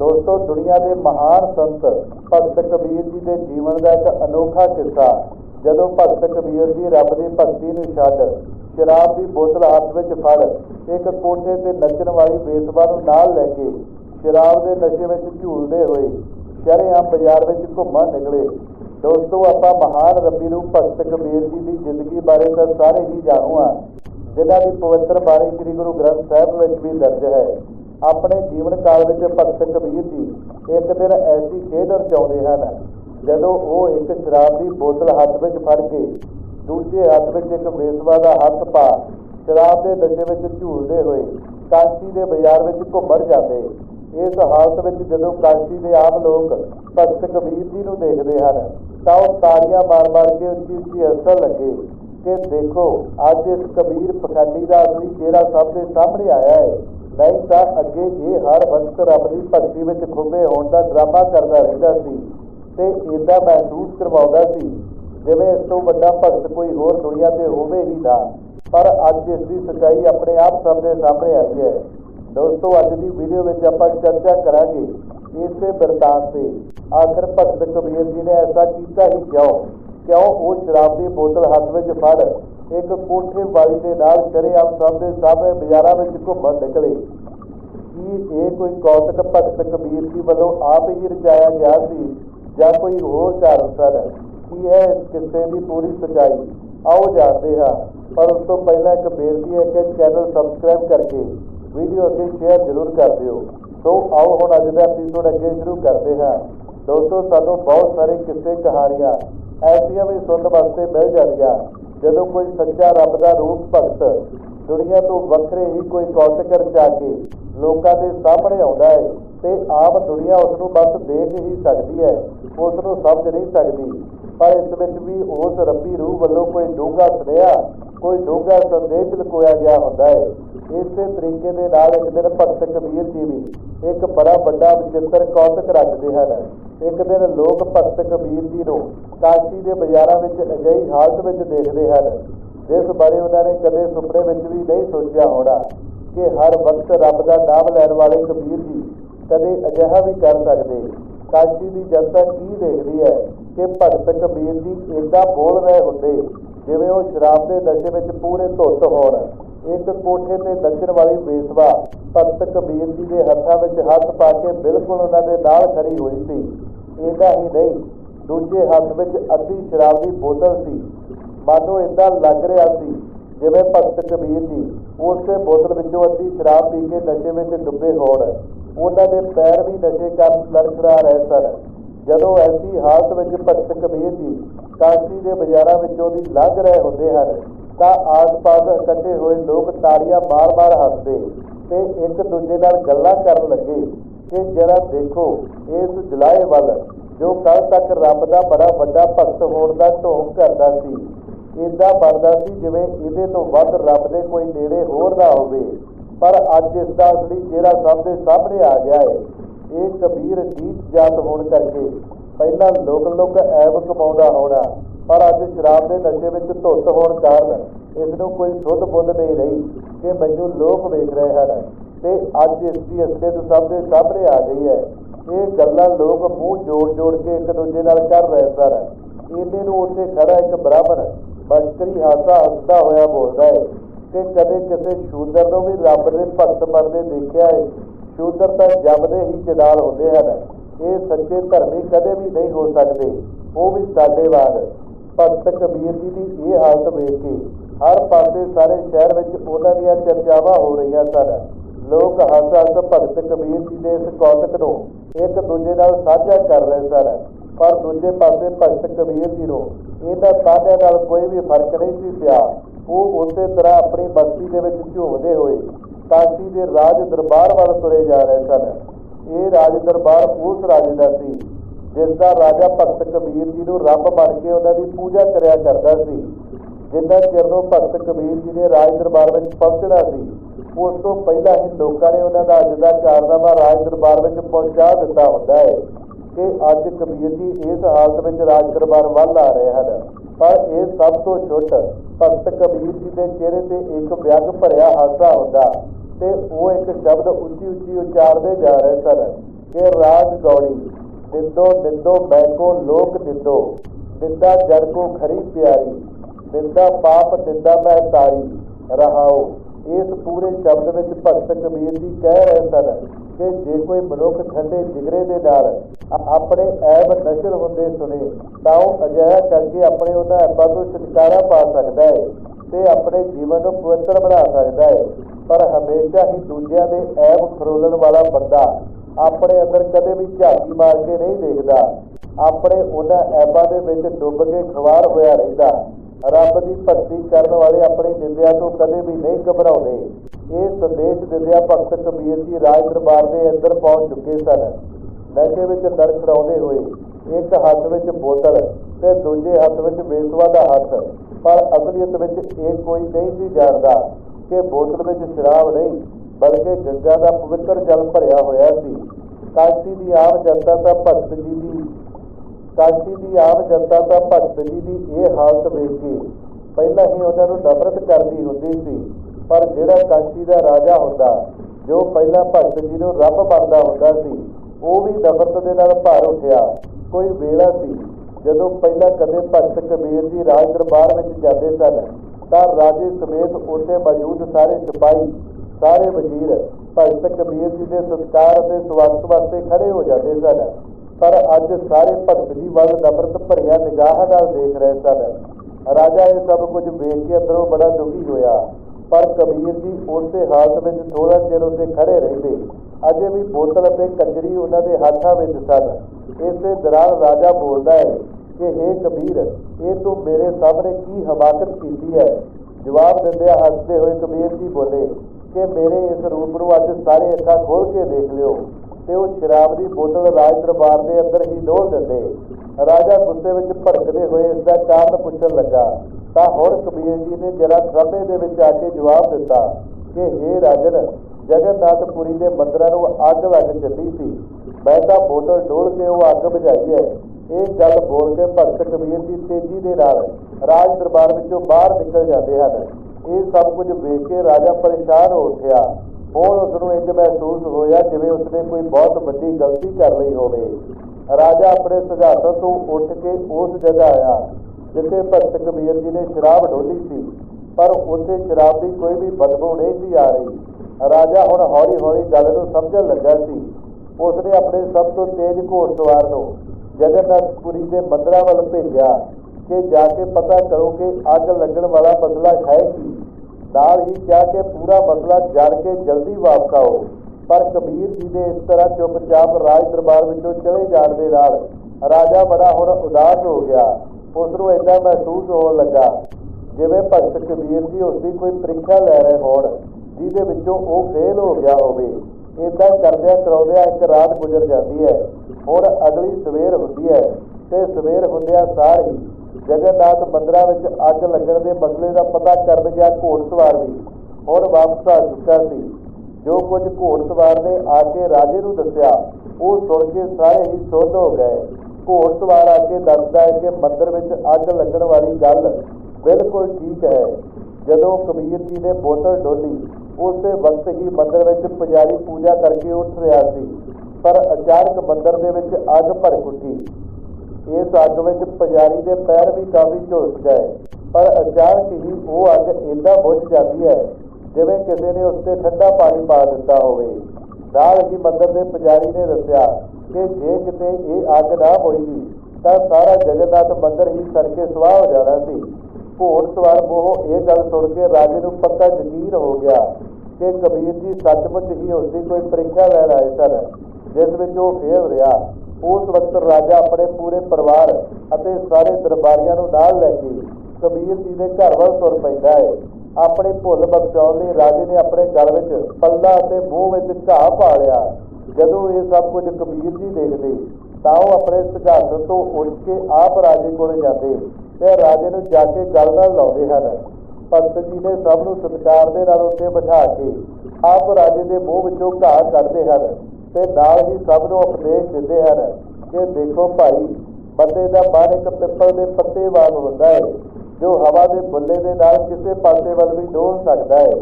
ਦੋਸਤੋ, ਦੁਨੀਆ ਦੇ ਮਹਾਨ ਸੰਤ ਭਗਤ ਕਬੀਰ ਜੀ ਦੇ ਜੀਵਨ ਦਾ ਇੱਕ ਅਨੋਖਾ ਕਿੱਸਾ। ਜਦੋਂ ਭਗਤ ਕਬੀਰ ਜੀ ਰੱਬ ਦੀ ਭਗਤੀ ਨੂੰ ਛੱਡ ਸ਼ਰਾਬ ਦੀ ਬੋਤਲ ਹੱਥ ਵਿੱਚ ਫੜ ਇੱਕ ਕੋਠੇ ਤੇ ਨੱਚਣ ਵਾਲੀ ਬੇਸਵਾ ਨੂੰ ਨਾਲ ਲੈ ਕੇ ਸ਼ਰਾਬ ਦੇ ਨਸ਼ੇ ਵਿੱਚ ਝੂਲਦੇ ਹੋਏ ਸ਼ਰੇਆਮ ਬਾਜ਼ਾਰ ਵਿੱਚ ਘੁੰਮਣ ਨਿਕਲੇ। ਦੋਸਤੋ, ਆਪਾਂ ਮਹਾਨ ਰੱਬੀ ਰੂਪ ਭਗਤ ਕਬੀਰ ਜੀ ਦੀ ਜ਼ਿੰਦਗੀ ਬਾਰੇ ਤਾਂ ਸਾਰੇ ਹੀ ਜਾਣੂ ਆ ਜਿਨ੍ਹਾਂ ਦੀ ਪਵਿੱਤਰ ਬਾਣੀ ਸ੍ਰੀ ਗੁਰੂ ਗ੍ਰੰਥ ਸਾਹਿਬ ਵਿੱਚ ਵੀ ਦਰਜ ਹੈ। ਆਪਣੇ ਜੀਵਨ ਕਾਲ ਵਿੱਚ ਭਗਤ ਕਬੀਰ ਜੀ ਇੱਕ ਦਿਨ ਐਸੀ ਖੇਡ ਰਚਾਉਂਦੇ ਹਨ, ਜਦੋਂ ਉਹ ਇੱਕ ਸ਼ਰਾਬ ਦੀ ਬੋਤਲ ਹੱਥ ਵਿੱਚ ਫੜ ਕੇ ਦੂਜੇ ਹੱਥ ਵਿੱਚ ਇੱਕ ਬੇਸਵਾ ਦਾ ਹੱਥ ਪਾ ਸ਼ਰਾਬ ਦੇ ਨਸ਼ੇ ਵਿੱਚ ਝੂਲਦੇ ਹੋਏ ਕਾਂਸ਼ੀ ਦੇ ਬਾਜ਼ਾਰ ਵਿੱਚ ਘੁੰਮਣ ਜਾਂਦੇ। ਇਸ ਹਾਲਤ ਵਿੱਚ ਜਦੋਂ ਕਾਂਚੀ ਦੇ ਆਮ ਲੋਕ ਭਗਤ ਕਬੀਰ ਜੀ ਨੂੰ ਦੇਖਦੇ ਹਨ, ਤਾਂ ਉਹ ਤਾੜੀਆਂ ਮਾਰ-ਮਾਰ ਕੇ ਉੱਚੀ ਉੱਚੀ ਹੱਸਣ ਲੱਗੇ ਕਿ ਦੇਖੋ, ਅੱਜ ਇਸ ਕਬੀਰ ਪਖੰਡੀ ਦਾ ਅਸਲੀ ਚਿਹਰਾ ਸਭ ਦੇ ਸਾਹਮਣੇ ਆਇਆ ਹੈ। ਨਹੀਂ ਤਾਂ ਅੱਗੇ ਇਹ ਹਰ ਵਕਤ ਰੱਬ ਦੀ ਭਗਤੀ ਵਿੱਚ ਖੁੱਬੇ ਹੋਣ ਦਾ ਡਰਾਮਾ ਕਰਦਾ ਰਹਿੰਦਾ ਸੀ ਤੇ ਇਦਾਂ ਮਹਿਸੂਸ ਕਰਵਾਉਂਦਾ ਸੀ, ਜਿਵੇਂ ਇਸ ਤੋਂ ਵੱਡਾ ਭਗਤ ਕੋਈ ਹੋਰ ਦੁਨੀਆ ਤੇ ਹੋਵੇ ਹੀ ਨਾ। ਪਰ ਅੱਜ ਇਸ ਦੀ ਸਚਾਈ ਆਪਣੇ ਆਪ ਸਭ ਦੇ ਸਾਹਮਣੇ ਆਈ ਹੈ। ਦੋਸਤੋ, ਅੱਜ ਦੀ ਵੀਡੀਓ ਵਿੱਚ ਆਪਾਂ ਚਰਚਾ ਕਰਾਂਗੇ ਇਸੇ ਬਿਰਤਾਂਤ ਤੇ। ਆਖਰ ਭਗਤ ਕਬੀਰ ਜੀ ਨੇ ਐਸਾ ਕੀਤਾ ਹੀ ਕਿਉਂ? ਕਿਉਂ ਉਹ ਸ਼ਰਾਬ ਦੀ ਬੋਤਲ ਹੱਥ ਵਿੱਚ ਫੜ ਇੱਕ ਕੋਠੇ ਵਾਲੀ ਦੇ ਨਾਲ ਸ਼ਰੇਆਮ ਸਭ ਦੇ ਸਾਹਮਣੇ ਬਾਜ਼ਾਰਾਂ ਵਿੱਚ ਘੁੰਮਣ ਨਿਕਲੇ। ਕੀ ਇਹ ਕੋਈ ਕੌਤਕ ਭਗਤ ਕਬੀਰ ਜੀ ਵੱਲੋਂ ਆਪ ਹੀ ਰਚਾਇਆ ਗਿਆ ਸੀ ਜਾਂ ਕੋਈ ਹੋਰ ਕਾਰਨ ਸਨ? ਕੀ ਹੈ ਇਸ ਦੀ ਪੂਰੀ ਸਚਾਈ? ਆਓ ਜਾਣਦੇ ਹਾਂ। ਪਰ ਉਸ ਤੋਂ ਪਹਿਲਾਂ ਇੱਕ ਬੇਨਤੀ ਹੈ ਕਿ ਚੈਨਲ ਸਬਸਕ੍ਰਾਈਬ ਕਰਕੇ ਵੀਡੀਓ ਅੱਗੇ ਸ਼ੇਅਰ ਜ਼ਰੂਰ ਕਰ ਦਿਓ। ਸੋ ਆਓ ਹੁਣ ਅੱਜ ਦਾ ਐਪੀਸੋਡ ਅੱਗੇ ਸ਼ੁਰੂ ਕਰਦੇ ਹਾਂ। ਦੋਸਤੋ, ਸਾਨੂੰ ਬਹੁਤ ਸਾਰੇ ਕਿੱਸੇ ਕਹਾਣੀਆਂ ਐਸੀਆਂ ਵੀ ਸੁਣਨ ਵਾਸਤੇ ਮਿਲ ਜਾਂਦੀਆਂ। ਜਦੋਂ ਕੋਈ ਸੱਚਾ ਰੱਬ ਦਾ ਰੂਪ ਭਗਤ ਦੁਨੀਆ ਤੋਂ ਵੱਖਰੇ ਹੀ ਕੋਈ ਕੌਤਕ ਰਚਾ ਕੇ ਲੋਕਾਂ ਦੇ ਸਾਹਮਣੇ ਆਉਂਦਾ ਹੈ ਤੇ ਆਮ ਦੁਨੀਆ ਉਸ ਨੂੰ ਬਸ ਦੇਖ ਹੀ ਸਕਦੀ ਹੈ ਉਸ ਨੂੰ ਸਮਝ ਨਹੀਂ ਸਕਦੀ। ਪਰ ਇਸ ਵਿੱਚ ਵੀ ਉਸ ਰੱਬੀ ਰੂਹ ਵੱਲੋਂ ਕੋਈ ਡੂੰਘਾ ਸੁਨੇਹਾ, ਕੋਈ ਡੂੰਘਾ ਸੰਦੇਸ਼ ਲੁਕੋਇਆ ਗਿਆ ਹੁੰਦਾ ਹੈ। ਇਸੇ ਤਰੀਕੇ ਦੇ ਨਾਲ ਇੱਕ ਦਿਨ ਭਗਤ ਕਬੀਰ ਜੀ ਵੀ ਇੱਕ ਬੜਾ ਵੱਡਾ ਵਿਚਿੱਤਰ ਕੌਤਕ ਰੱਖਦੇ ਹਨ। ਇੱਕ ਦਿਨ ਲੋਕ ਭਗਤ ਕਬੀਰ ਜੀ ਨੂੰ ਕਾਸ਼ੀ ਦੇ ਬਾਜ਼ਾਰਾਂ ਵਿੱਚ ਅਜਿਹੀ ਹਾਲਤ ਵਿੱਚ ਦੇਖਦੇ ਹਨ, ਜਿਸ ਬਾਰੇ ਉਹਨਾਂ ਨੇ ਕਦੇ ਸੁਪਨੇ ਵਿੱਚ ਵੀ ਨਹੀਂ ਸੋਚਿਆ ਹੋਣਾ ਕਿ ਹਰ ਵਕਤ ਰੱਬ ਦਾ ਨਾਮ ਲੈਣ ਵਾਲੇ ਕਬੀਰ ਜੀ ਕਦੇ ਅਜਿਹਾ ਵੀ ਕਰ ਸਕਦੇ। ਕਾਸ਼ੀ ਦੀ ਜਨਤਾ ਕੀ ਦੇਖਦੀ ਹੈ? ਕਿ ਭਗਤ ਕਬੀਰ ਜੀ ਇਦਾਂ ਬੋਲ ਰਹੇ ਹੁੰਦੇ, ਜਿਵੇਂ ਉਹ ਸ਼ਰਾਬ ਦੇ ਨਸ਼ੇ ਵਿੱਚ ਪੂਰੇ ਧੁੱਤ ਹੋਣ। ਇੱਕ ਕੋਠੇ ਤੇ ਨੱਚਣ ਵਾਲੀ ਬੇਸਵਾ ਭਗਤ ਕਬੀਰ ਜੀ ਦੇ ਹੱਥਾਂ ਵਿੱਚ ਹੱਥ ਪਾ ਕੇ ਬਿਲਕੁਲ ਉਹਨਾਂ ਦੇ ਨਾਲ ਖੜੀ ਹੋਈ ਸੀ। ਇਹਦਾ ਹੀ ਨਹੀਂ, ਦੂਜੇ ਹੱਥ ਵਿੱਚ ਅੱਧੀ ਸ਼ਰਾਬ ਦੀ ਬੋਤਲ ਸੀ। ਮਾਨੋ ਇਦਾਂ ਲੱਗ ਰਿਹਾ ਸੀ, ਜਿਵੇਂ ਭਗਤ ਕਬੀਰ ਜੀ ਉਸੇ ਬੋਤਲ ਵਿੱਚੋਂ ਅੱਧੀ ਸ਼ਰਾਬ ਪੀ ਕੇ ਨਸ਼ੇ ਵਿੱਚ ਡੁੱਬੇ ਹੋਣ। ਉਹਨਾਂ ਦੇ ਪੈਰ ਵੀ ਨਸ਼ੇ ਕਾਰਨ ਲੜਖੜਾ ਰਹੇ ਸਨ। ਜਦੋਂ ਐਸੀ ਹਾਲਤ ਵਿੱਚ ਭਗਤ ਕਬੀਰ ਜੀ ਕਾਸ਼ੀ ਦੇ ਬਾਜ਼ਾਰਾਂ ਵਿੱਚੋਂ ਦੀ ਲੰਘ ਰਹੇ ਹੁੰਦੇ ਹਨ, ਤਾਂ ਆਸ-ਪਾਸ ਇਕੱਠੇ ਹੋਏ ਲੋਕ ਤਾੜੀਆਂ ਮਾਰ-ਮਾਰ ਹੱਸਦੇ ਤੇ ਇੱਕ ਦੂਜੇ ਨਾਲ ਗੱਲਾਂ ਕਰਨ ਲੱਗੇ ਕਿ ਜਰਾ ਦੇਖੋ, ਇਸ ਜਲਾਏ ਵੱਲ ਜੋ ਕੱਲ ਤੱਕ ਰੱਬ ਦਾ ਬੜਾ ਵੱਡਾ ਭਗਤ ਹੋਣ ਦਾ ਢੋਂਗ ਕਰਦਾ ਸੀ ਇਦਾਂ ਬਣਦਾ ਸੀ ਜਿਵੇਂ ਇਹਦੇ ਤੋਂ ਵੱਧ ਰੱਬ ਦੇ ਕੋਈ ਨੇੜੇ ਹੋਰ ਨਾ ਹੋਵੇ। ਪਰ ਅੱਜ ਇਸ ਦਾ ਅਸਲੀ ਚਿਹਰਾ ਸਭ ਦੇ ਸਾਹਮਣੇ ਆ ਗਿਆ ਹੈ ਇਹ ਕਬੀਰ ਨੀਚ ਜਾਤ ਹੋਣ ਕਰਕੇ ਪਹਿਲਾਂ ਲੋਕ ਲੋਕ ਐਬ ਕਮਾਉਂਦਾ ਹੋਣਾ, ਪਰ ਅੱਜ ਸ਼ਰਾਬ ਦੇ ਨਸ਼ੇ ਵਿੱਚ ਧੁੱਤ ਹੋਣ ਕਾਰਨ ਇਸ ਨੂੰ ਕੋਈ ਸੁੱਧ ਬੁੱਧ ਨਹੀਂ ਰਹੀ ਕਿ ਮੈਨੂੰ ਲੋਕ ਵੇਖ ਰਹੇ ਹਨ ਤੇ ਅੱਜ ਇਸ ਦੀ ਅਸਲੀਅਤ ਸਭ ਦੇ ਸਾਹਮਣੇ ਆ ਗਈ ਹੈ। ਇਹ ਗੱਲਾਂ ਲੋਕ ਮੂੰਹ ਜੋੜ ਜੋੜ ਕੇ ਇੱਕ ਦੂਜੇ ਨਾਲ ਕਰ ਰਹੇ ਸਨ। ਇਹਨੇ ਨੂੰ ਉੱਥੇ ਖੜਾ ਇੱਕ ਬਰਾਬਰ ਮਸ਼ਕਰੀ ਹਾਸਾ ਹੱਸਦਾ ਹੋਇਆ ਬੋਲਦਾ ਹੈ ਕਿ ਕਦੇ ਕਿਸੇ ਸ਼ੂਦਰ ਨੂੰ ਵੀ ਰੱਬ ਦੇ ਭਗਤ ਬਣਦੇ ਦੇਖਿਆ ਹੈ। ਸ਼ੂਦਰ ਤਾਂ ਜੰਮਦੇ ਹੀ ਜਲਾਲ ਹੁੰਦੇ ਹਨ। ਇਹ ਸੱਚੇ ਧਰਮੀ ਕਦੇ ਵੀ ਨਹੀਂ ਹੋ ਸਕਦੇ। ਉਹ ਵੀ ਸਾਡੇ ਵਾਂਗ। ਭਗਤ ਕਬੀਰ ਜੀ ਦੀ ਇਹ ਹਾਲਤ ਵੇਖ ਕੇ ਹਰ ਪਾਸੇ ਸਾਰੇ ਸ਼ਹਿਰ ਵਿੱਚ ਉਹਨਾਂ ਦੀਆਂ ਚਰਚਾਵਾਂ ਹੋ ਰਹੀਆਂ ਸਨ। ਲੋਕ ਹੱਸ ਹੱਸ ਭਗਤ ਕਬੀਰ ਜੀ ਦੇ ਇਸ ਕੌਤਕ ਨੂੰ ਇੱਕ ਦੂਜੇ ਨਾਲ ਸਾਂਝਾ ਕਰ ਰਹੇ ਸਨ। ਪਰ ਦੂਜੇ ਪਾਸੇ ਭਗਤ ਕਬੀਰ ਜੀ ਨੂੰ ਇਹਨਾਂ ਸਾਧਿਆਂ ਨਾਲ ਕੋਈ ਵੀ ਫ਼ਰਕ ਨਹੀਂ ਸੀ ਪਿਆ। ਉਹ ਉਸੇ ਤਰ੍ਹਾਂ ਆਪਣੀ ਬਸਤੀ ਦੇ ਵਿੱਚ ਝੂਮਦੇ ਹੋਏ ਕਾਸ਼ੀ ਦੇ ਰਾਜ ਦਰਬਾਰ ਵੱਲ ਤੁਰੇ ਜਾ ਰਹੇ ਸਨ। ਇਹ ਰਾਜ ਦਰਬਾਰ ਉਸ ਰਾਜੇ ਦਾ ਸੀ, ਜਿਸ ਦਾ ਰਾਜਾ ਭਗਤ ਕਬੀਰ ਜੀ ਨੂੰ ਰੱਬ ਬਣ ਕੇ ਉਹਨਾਂ ਦੀ ਪੂਜਾ ਕਰਿਆ ਕਰਦਾ ਸੀ। ਜਿੰਨਾ ਚਿਰ ਨੂੰ ਭਗਤ ਕਬੀਰ ਜੀ ਨੇ ਰਾਜ ਦਰਬਾਰ ਵਿੱਚ ਪਹੁੰਚਣਾ ਸੀ, ਉਸ ਤੋਂ ਪਹਿਲਾਂ ਹੀ ਲੋਕਾਂ ਨੇ ਉਹਨਾਂ ਦਾ ਅੱਜ ਦਾ ਕਾਰਨਾਮਾ ਰਾਜ ਦਰਬਾਰ ਵਿੱਚ ਪਹੁੰਚਾ ਦਿੱਤਾ ਹੁੰਦਾ ਹੈ ਕਿ ਅੱਜ ਕਬੀਰ ਜੀ ਇਸ ਹਾਲਤ ਵਿੱਚ ਰਾਜ ਦਰਬਾਰ ਵੱਲ ਆ ਰਹੇ ਹਨ। ਪਰ ਇਹ ਸਭ ਤੋਂ ਛੁੱਟ ਭਗਤ ਕਬੀਰ ਜੀ ਦੇ ਚਿਹਰੇ ਤੇ ਇੱਕ ਵਿਅੰਗ ਭਰਿਆ ਹਾਸਾ ਹੁੰਦਾ। ਤੇ ਉਹ ਇੱਕ ਸ਼ਬਦ ਉੱਚੀ ਉੱਚੀ ਉਚਾਰਦੇ ਜਾ ਰਹੇ ਸਨ ਕਿ ਰਾਗ ਗੌੜੀ ਦਿੰਦੋ ਦਿੰਦੋ, ਬੈਕੋ, ਲੋਕ ਦਿੰਦੋ, ਦਿੰਦਾ ਜੜ ਕੋ ਖਰੀ ਪਿਆਰੀ, ਦਿੰਦਾ ਪਾਪ, ਦਿੰਦਾ ਮੈਂ ਤਾਰੀ, ਰਹਾਓ। ਇਸ ਪੂਰੇ ਸ਼ਬਦ ਵਿੱਚ ਭਗਤ ਕਬੀਰ ਜੀ ਕਹਿ ਰਹੇ ਸਨ ਕਿ ਜੇ ਕੋਈ ਮਨੁੱਖ ਠੰਡੇ ਜਿਗਰੇ ਦੇ ਨਾਲ ਆਪਣੇ ਐਬ ਨਸ਼ਰ ਹੁੰਦੇ ਸੁਣੇ, ਤਾਂ ਉਹ ਅਜਿਹਾ ਕਰਕੇ ਆਪਣੇ ਉਹਨਾਂ ਐਬਾਂ ਤੋਂ ਛੁਟਕਾਰਾ ਪਾ ਸਕਦਾ ਹੈ ਤੇ ਆਪਣੇ ਜੀਵਨ ਨੂੰ ਪਵਿੱਤਰ ਬਣਾ ਸਕਦਾ ਹੈ ਪਰ ਹਮੇਸ਼ਾ ਹੀ ਦੂਜਿਆਂ ਦੇ ਐਬ ਫਰੋਲਣ ਵਾਲਾ ਬੰਦਾ ਆਪਣੇ ਅੰਦਰ ਕਦੇ ਵੀ ਝਾਤੀ ਮਾਰ ਕੇ ਨਹੀਂ ਦੇਖਦਾ। ਆਪਣੇ ਉਹਨਾਂ ਐਬਾਂ ਦੇ ਵਿੱਚ ਡੁੱਬ ਕੇ ਖਵਾਰ ਹੋਇਆ ਰਹਿੰਦਾ। ਰੱਬ ਦੀ ਭਗਤੀ ਕਰਨ ਵਾਲੇ ਆਪਣੀ ਨਿੰਦਿਆ ਤੋਂ ਕਦੇ ਵੀ ਨਹੀਂ ਘਬਰਾਉਂਦੇ। ਇਹ ਸੰਦੇਸ਼ ਦਿੰਦਿਆ ਭਗਤ ਕਬੀਰ ਜੀ ਰਾਜ ਦਰਬਾਰ ਦੇ ਅੰਦਰ ਪਹੁੰਚ ਚੁੱਕੇ ਸਨ। ਨਸ਼ੇ ਵਿੱਚ ਨਰ ਖੜਾਉਂਦੇ ਹੋਏ ਇੱਕ ਹੱਥ ਵਿੱਚ ਬੋਤਲ ਤੇ ਦੂਜੇ ਹੱਥ ਵਿੱਚ ਬੇਸਵਾ ਦਾ ਹੱਥ। ਪਰ ਅਸਲੀਅਤ ਵਿੱਚ ਇਹ ਕੋਈ ਨਹੀਂ ਸੀ ਜਾਣਦਾ। ਕਿ ਬੋਤਲ ਵਿੱਚ ਸ਼ਰਾਬ ਨਹੀਂ, ਬਲਕਿ ਗੰਗਾ ਦਾ ਪਵਿੱਤਰ ਜਲ ਭਰਿਆ ਹੋਇਆ ਸੀ। ਕਾਸ਼ੀ ਦੀ ਆਮ ਜਨਤਾ ਤਾਂ ਭਗਤ ਜੀ ਦੀ, ਕਾਸ਼ੀ ਦੀ ਆਮ ਜਨਤਾ ਤਾਂ ਭਗਤ ਜੀ ਦੀ ਇਹ ਹਾਲਤ ਵੇਖ ਕੇ ਪਹਿਲਾਂ ਹੀ ਉਹਨਾਂ ਨੂੰ ਨਫ਼ਰਤ ਕਰਦੀ ਹੁੰਦੀ ਸੀ। ਪਰ ਜਿਹੜਾ ਕਾਸ਼ੀ ਦਾ ਰਾਜਾ ਹੁੰਦਾ, ਜੋ ਪਹਿਲਾਂ ਭਗਤ ਜੀ ਨੂੰ ਰੱਬ ਮੰਨਦਾ ਹੁੰਦਾ ਸੀ, ਉਹ ਵੀ ਨਫ਼ਰਤ ਦੇ ਨਾਲ ਭਰ ਉੱਠਿਆ। ਕੋਈ ਵੇਲਾ ਸੀ, ਜਦੋਂ ਪਹਿਲਾਂ ਕਦੇ ਭਗਤ ਕਬੀਰ ਜੀ ਰਾਜ ਦਰਬਾਰ ਵਿੱਚ ਜਾਂਦੇ ਸਨ ਤਾਂ ਰਾਜੇ ਸਮੇਤ ਉੱਥੇ ਮੌਜੂਦ ਸਾਰੇ ਸਿਪਾਹੀ, ਸਾਰੇ ਵਜ਼ੀਰ ਭਗਤ ਕਬੀਰ ਜੀ ਦੇ ਸਤਿਕਾਰ ਅਤੇ ਸਵਾਗਤ ਵਾਸਤੇ ਖੜੇ ਹੋ ਜਾਂਦੇ ਸਨ। ਪਰ ਅੱਜ ਸਾਰੇ ਭਗਤ ਜੀ ਵੱਲ ਨਫ਼ਰਤ ਭਰੀਆਂ ਨਿਗਾਹਾਂ ਨਾਲ ਦੇਖ ਰਹੇ ਸਨ। ਰਾਜਾ ਇਹ ਸਭ ਕੁਝ ਵੇਖ ਕੇ ਅੰਦਰੋਂ ਬੜਾ ਦੁਖੀ ਹੋਇਆ। ਪਰ ਕਬੀਰ ਜੀ ਉਸੇ ਹਾਲਤ ਵਿੱਚ ਥੋੜਾ ਚਿਰ ਉੱਤੇ ਖੜੇ ਰਹਿੰਦੇ। ਅਜੇ ਵੀ ਬੋਤਲ ਅਤੇ ਕੰਜਰੀ ਉਹਨਾਂ ਦੇ ਹੱਥਾਂ ਵਿੱਚ ਸਨ। ਇਸੇ ਦੌਰਾਨ ਰਾਜਾ ਬੋਲਦਾ ਹੈ ਕਿ ਇਹ ਕਬੀਰ, ਇਹ ਤੂੰ ਮੇਰੇ ਸਾਹਮਣੇ ਕੀ ਹਮਾਕਤ ਕੀਤੀ ਹੈ? ਜਵਾਬ ਦਿੰਦਿਆਂ ਹੱਸਦੇ ਹੋਏ ਕਬੀਰ ਜੀ ਬੋਲੇ, ਕਿ ਮੇਰੇ ਇਸ ਰੂਪ ਨੂੰ ਅੱਜ ਸਾਰੇ ਅੱਖਾਂ ਖੋਲ ਕੇ ਦੇਖ ਲਿਓ। ਤੇ ਉਹ ਸ਼ਰਾਬ ਦੀ ਬੋਤਲ ਰਾਜ ਦਰਬਾਰ ਦੇ ਅੰਦਰ ਹੀ ਡੋਲ ਦਿੰਦੇ। ਰਾਜਾ ਗੁੱਸੇ ਵਿੱਚ ਭੜਕਦੇ ਹੋਏ ਇਸ ਦਾ ਕਾਰਨ ਪੁੱਛਣ ਲੱਗਾ, ਤਾਂ ਹੁਣ ਕਬੀਰ ਜੀ ਨੇ ਜਰਾ ਸਭੇ ਦੇ ਵਿੱਚ ਆ ਕੇ ਜਵਾਬ ਦਿੱਤਾ ਕਿ हे ਰਾਜਨ, ਜਗਨਨਾਥਪੁਰੀ ਦੇ ਮੰਦਰਾਂ ਨੂੰ ਅੱਗ ਲੱਗ ਚੱਲੀ ਸੀ। ਮੈਂ ਤਾਂ ਬੋਤਲ ਡੋਲ ਕੇ ਉਹ ਅੱਗ ਬੁਝਾਈ ਹੈ। ਇਹ ਗੱਲ ਬੋਲ ਕੇ ਭਗਤ ਕਬੀਰ ਦੀ ਤੇਜ਼ੀ ਦੇ ਨਾਲ ਰਾਜ ਦਰਬਾਰ ਵਿੱਚੋਂ ਬਾਹਰ ਨਿਕਲ ਜਾਂਦੇ ਹਨ। ਇਹ ਸਭ ਕੁਝ ਵੇਖ ਕੇ ਰਾਜਾ ਪਰੇਸ਼ਾਨ ਹੋ ਉੱਠਿਆ। ਹੁਣ ਉਸ ਨੂੰ ਇੰਜ ਮਹਿਸੂਸ ਹੋਇਆ ਜਿਵੇਂ ਉਸਨੇ ਕੋਈ ਬਹੁਤ ਵੱਡੀ ਗਲਤੀ ਕਰ ਲਈ ਹੋਵੇ। ਰਾਜਾ ਆਪਣੇ ਸੁਝਾਅ ਤੋਂ ਉੱਠ ਕੇ ਉਸ ਜਗ੍ਹਾ ਆਇਆ, ਜਿੱਥੇ ਭਗਤ ਕਬੀਰ ਜੀ ਨੇ ਸ਼ਰਾਬ ਡੋਲੀ ਸੀ। ਪਰ ਉੱਥੇ ਸ਼ਰਾਬ ਦੀ ਕੋਈ ਵੀ ਬਦਬੂ ਨਹੀਂ ਸੀ ਆ ਰਹੀ। ਰਾਜਾ ਹੁਣ ਹੌਲੀ ਹੌਲੀ ਗੱਲ ਨੂੰ ਸਮਝਣ ਲੱਗਾ ਸੀ। ਉਸਨੇ ਆਪਣੇ ਸਭ ਤੋਂ ਤੇਜ਼ ਘੋੜਸਵਾਰ ਨੂੰ ਜਗਨਨਾਥਪੁਰੀ ਦੇ ਮੰਦਰਾਂ ਵੱਲ ਭੇਜਿਆ ਕਿ ਜਾ ਕੇ ਪਤਾ ਕਰੋ ਕਿ ਅੱਗ ਲੱਗਣ ਵਾਲਾ ਬਦਲਾ ਹੈ ਕੀ। ਨਾਲ ਹੀ ਕਿਹਾ ਕਿ ਪੂਰਾ ਮਸਲਾ ਜਾਣ ਕੇ ਜਲਦੀ ਵਾਪਸ ਆਓ। ਪਰ ਕਬੀਰ ਜੀ ਦੇ ਇਸ ਤਰ੍ਹਾਂ ਚੁੱਪਚਾਪ ਰਾਜ ਦਰਬਾਰ ਵਿੱਚੋਂ ਚਲੇ ਜਾਣ ਦੇ ਨਾਲ ਰਾਜਾ ਬੜਾ ਹੁਣ ਉਦਾਸ ਹੋ ਗਿਆ। ਉਸ ਨੂੰ ਇੰਨਾ ਮਹਿਸੂਸ ਹੋਣ ਲੱਗਾ ਜਿਵੇਂ ਭਗਤ ਕਬੀਰ ਜੀ ਉਸ ਦੀ ਕੋਈ ਪ੍ਰੀਖਿਆ ਲੈ ਰਹੇ ਹੋਣ, ਜਿਹਦੇ ਵਿੱਚੋਂ ਉਹ ਫੇਲ ਹੋ ਗਿਆ ਹੋਵੇ। ਇਦਾਂ ਕਰਦਿਆਂ ਕਰਾਉਂਦਿਆਂ ਇੱਕ ਰਾਤ ਗੁਜ਼ਰ ਜਾਂਦੀ ਹੈ ਹੁਣ ਅਗਲੀ ਸਵੇਰ ਹੁੰਦੀ ਹੈ ਤੇ ਸਵੇਰ ਹੁੰਦਿਆਂ ਸਾਰ ਹੀ ਜਗਨਨਾਥ ਮੰਦਰਾਂ ਵਿੱਚ ਅੱਗ ਲੱਗਣ ਦੇ ਮਸਲੇ ਦਾ ਪਤਾ ਕਰਨ ਗਿਆ ਘੋੜਸਵਾਰ ਵੀ ਹੁਣ ਵਾਪਸ ਆ ਚੁੱਕਾ ਸੀ। ਜੋ ਕੁਝ ਘੋੜਸਵਾਰ ਨੇ ਆ ਕੇ ਰਾਜੇ ਨੂੰ ਦੱਸਿਆ, ਉਹ ਸੁਣ ਕੇ ਸਾਰੇ ਹੀ ਸੁੱਧ ਹੋ ਗਏ। ਘੋੜਸਵਾਰ ਆ ਕੇ ਦੱਸਦਾ ਹੈ ਕਿ ਮੰਦਰ ਵਿੱਚ ਅੱਗ ਲੱਗਣ ਵਾਲੀ ਗੱਲ ਬਿਲਕੁਲ ਠੀਕ ਹੈ। ਜਦੋਂ ਕਬੀਰ ਜੀ ਨੇ ਬੋਤਲ ਡੋਲੀ ਉਸੇ ਵਕਤ ਹੀ ਮੰਦਰ ਵਿੱਚ ਪੁਜਾਰੀ ਪੂਜਾ ਕਰਕੇ ਉੱਠ ਰਿਹਾ ਸੀ, ਪਰ ਅਚਾਨਕ ਮੰਦਰ ਦੇ ਵਿੱਚ ਅੱਗ ਭੜਕ ਉੱਠੀ। ਇਸ ਅੱਗ ਵਿੱਚ ਪੁਜਾਰੀ ਦੇ ਪੈਰ ਵੀ ਕਾਫੀ ਝੁਲਸ ਗਏ, ਪਰ ਅਚਾਨਕ ਹੀ ਉਹ ਅੱਗ ਇੰਨਾ ਬੁਝ ਜਾਂਦੀ ਹੈ, ਜਿਵੇਂ ਕਿਸੇ ਨੇ ਉਸ ਤੇ ਠੰਡਾ ਪਾਣੀ ਪਾ ਦਿੱਤਾ ਹੋਵੇ। ਨਾਲ ਹੀ ਮੰਦਰ ਦੇ ਪੁਜਾਰੀ ਨੇ ਦੱਸਿਆ ਕਿ ਜੇ ਕਿਤੇ ਇਹ ਅੱਗ ਨਾ ਹੋਈ ਤਾਂ ਸਾਰਾ ਜਗਨਨਾਥ ਮੰਦਰ ਹੀ ਸੜ ਸਵਾਹ ਹੋ ਜਾਣਾ ਸੀ। ਘੋੜ ਸਵਾਰ ਉਹ ਇਹ ਗੱਲ ਸੁਣ ਕੇ ਰਾਜੇ ਨੂੰ ਪੱਕਾ ਯਕੀਨ ਹੋ ਗਿਆ ਕਿ ਕਬੀਰ ਜੀ ਸੱਚਮੁੱਚ ਹੀ ਉਸ ਦੀ ਕੋਈ ਪ੍ਰੀਖਿਆ ਲੈਣ ਆਏ ਸਨ, ਜਿਸ ਵਿੱਚ ਉਹ ਫੇਲ ਰਿਹਾ। ਉਸ ਵਕਤ ਰਾਜਾ ਆਪਣੇ ਪੂਰੇ ਪਰਿਵਾਰ ਅਤੇ ਸਾਰੇ ਦਰਬਾਰੀਆਂ ਨੂੰ ਨਾਲ ਲੈ ਕੇ ਕਬੀਰ ਜੀ ਦੇ ਘਰ ਵੱਲ ਤੁਰ ਪੈਂਦਾ ਹੈ। ਆਪਣੇ ਭੁੱਲ ਬਖਸ਼ਾਉਣ ਲਈ ਰਾਜੇ ਨੇ ਆਪਣੇ ਗਲ ਵਿੱਚ ਪੱਲਾ ਅਤੇ ਮੂੰਹ ਵਿੱਚ ਘਾਹ ਪਾ ਲਿਆ। ਜਦੋਂ ਇਹ ਸਭ ਕੁਝ ਕਬੀਰ ਜੀ ਦੇਖਦੇ, ਤਾਂ ਉਹ ਆਪਣੇ ਸਿਧਾਂਤ ਤੋਂ ਉੱਠ ਕੇ ਆਪ ਰਾਜੇ ਕੋਲ ਜਾਂਦੇ ਤੇ ਰਾਜੇ ਨੂੰ ਜਾ ਕੇ ਗੱਲ ਨਾਲ ਲਾਉਂਦੇ ਹਨ। ਭਗਤ ਜੀ ਨੇ ਸਭ ਨੂੰ ਸਤਿਕਾਰ ਦੇ ਨਾਲ ਉੱਤੇ ਬਿਠਾ ਕੇ ਆਪ ਰਾਜੇ ਦੇ ਮੂੰਹ ਵਿੱਚੋਂ ਘਾਹ ਕੱਢਦੇ ਹਨ ਤੇ ਨਾਲ ਹੀ ਸਭ ਨੂੰ ਉਪਦੇਸ਼ ਦਿੰਦੇ ਹਨ ਕਿ ਦੇਖੋ ਭਾਈ, ਬੰਦੇ ਦਾ ਮਨ ਇੱਕ ਪਿੱਪਲ ਦੇ ਪੱਤੇ ਵਾਂਗ ਹੁੰਦਾ ਹੈ, ਜੋ ਹਵਾ ਦੇ ਬੁੱਲੇ ਦੇ ਨਾਲ ਕਿਸੇ ਪਾਸੇ ਵੱਲ ਵੀ ਡੋਲ ਸਕਦਾ ਹੈ।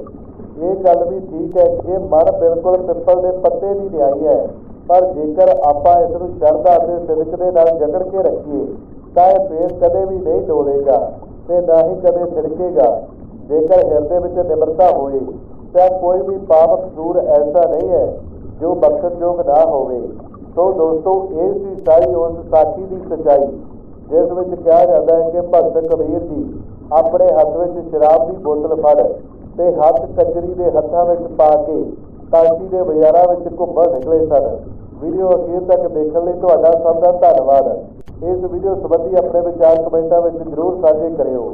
ਇਹ ਗੱਲ ਵੀ ਠੀਕ ਹੈ ਕਿ ਮਨ ਬਿਲਕੁਲ ਪਿੱਪਲ ਦੇ ਪੱਤੇ ਦੀ ਨਿਆਈ ਹੈ, ਪਰ ਜੇਕਰ ਆਪਾਂ ਇਸ ਨੂੰ ਸ਼ਰਧਾ ਅਤੇ ਸਿਦਕ ਦੇ ਨਾਲ ਜਕੜ ਕੇ ਰੱਖੀਏ, ਤਾਂ ਇਹ ਫੇਰ ਕਦੇ ਵੀ ਨਹੀਂ ਡੋਲੇਗਾ ਤੇ ਨਾ ਹੀ ਕਦੇ ਥਿੜਕੇਗਾ ਜੇਕਰ ਹਿਰਦੇ ਵਿੱਚ ਨਿਮਰਤਾ ਹੋਏ, ਤਾਂ ਕੋਈ ਵੀ ਪਾਪ ਕਸੂਰ ਐਸਾ ਨਹੀਂ ਹੈ ਜੋ ਬਖਸ਼ਣਯੋਗ ਨਾ ਹੋਵੇ। ਸੋ ਦੋਸਤੋ, ਇਹ ਸੀ ਸਾਰੀ ਉਸ ਸਾਖੀ ਦੀ ਸਚਾਈ, ਜਿਸ ਵਿੱਚ ਕਿਹਾ ਜਾਂਦਾ ਹੈ ਕਿ ਭਗਤ ਕਬੀਰ ਜੀ ਆਪਣੇ ਹੱਥ ਵਿੱਚ ਸ਼ਰਾਬ ਦੀ ਬੋਤਲ ਫੜ ਤੇ ਹੱਥ ਕੰਜਰੀ ਦੇ ਹੱਥਾਂ ਵਿੱਚ ਪਾ ਕੇ ਕਾਸ਼ੀ ਦੇ ਬਾਜ਼ਾਰਾਂ ਵਿੱਚ ਘੁੰਮਣ ਨਿਕਲੇ ਸਨ। ਵੀਡੀਓ ਅਖੀਰ ਤੱਕ ਦੇਖਣ ਲਈ ਤੁਹਾਡਾ ਸਭ ਦਾ ਧੰਨਵਾਦ। ਇਸ ਵੀਡੀਓ ਸੰਬੰਧੀ ਆਪਣੇ ਵਿਚਾਰ ਕਮੈਂਟਾਂ ਵਿੱਚ ਜ਼ਰੂਰ ਸਾਂਝੇ ਕਰਿਓ।